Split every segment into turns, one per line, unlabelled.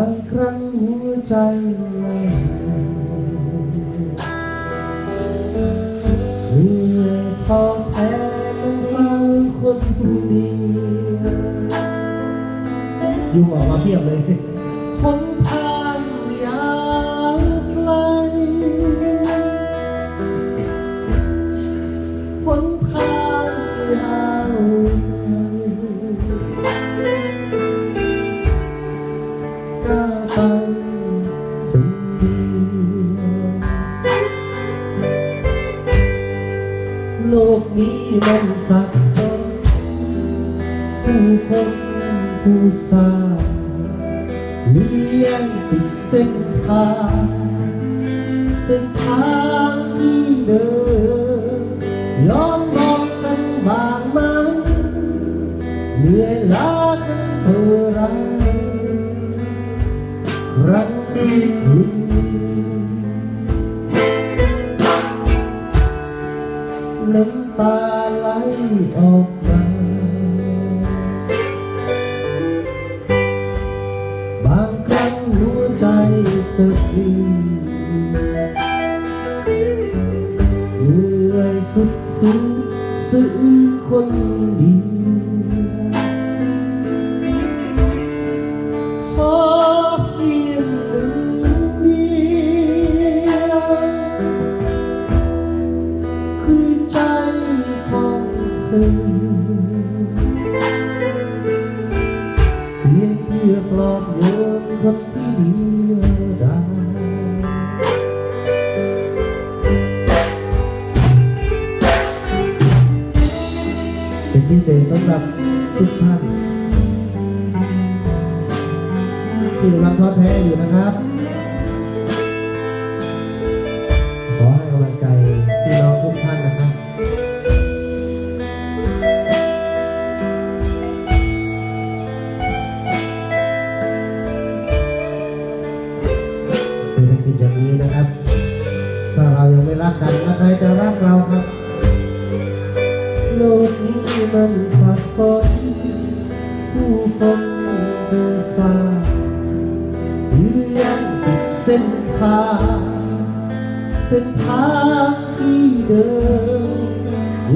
างครั้งหัวใจเลยเหนื่อท้อแท้นั้นสร้างคนเดียวยุ่งออกมาเพียบเลยคนทางยาวไกลหนทางยาว มันสับสนผู้คนผู้สร้างเลี้ยงติดเส้นทางเส้นทางที่เดินย้อนมองกันบางไหมเหนื่อยล้ากันเท่าไรครั้งที่ น้ำตาไหลออกมาบางครั้งหัวใจสะอื้นเหนื่อยสุดฝืนสื่อคนดี เพื่อปลอบโยนคนที่เดียวดายเป็นพิเศษสำหรับทุกท่าน ที่กำลังท้อแท้อยู่นะครับ กิจอย่างนี้นะครับ ถ้าเรายังไม่รักกันแล้วใครจะรักเราครับ โลกนี้มันสับสนผู้คนผู้สาเลี้ยงปิดเส้นทางเส้นทางที่เดิน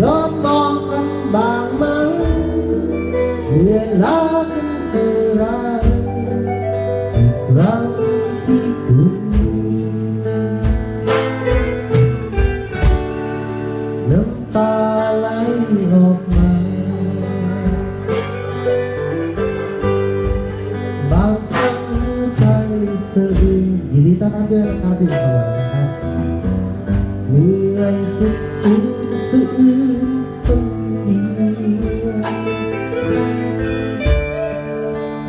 ย้อนมองกันบางไหมเหนื่อลากันเท่าไร สะอื้นยินดีต้อนรับด้วยนะครับที่มาทำงานนะครับเหนื่อยสุดฝืนสะอื้นคนเดียว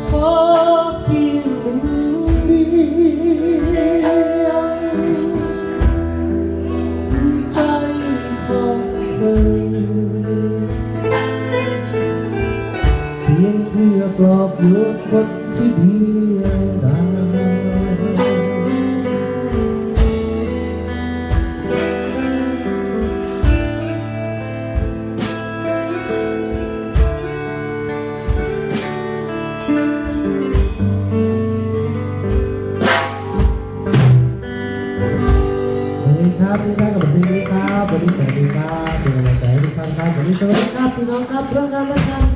ขอเพียงหนึ่งเดียวคือใจของเธอเพียงเพื่อปลอบโยนคนที่เดียว ครับพี่ท่านกับพี่ครับวันนี้สวัสดีครับเป็นกำลังใจให้ทุกท่านครับวันนี้สวัสดีครับพี่น้องครับเรื่องการรายการ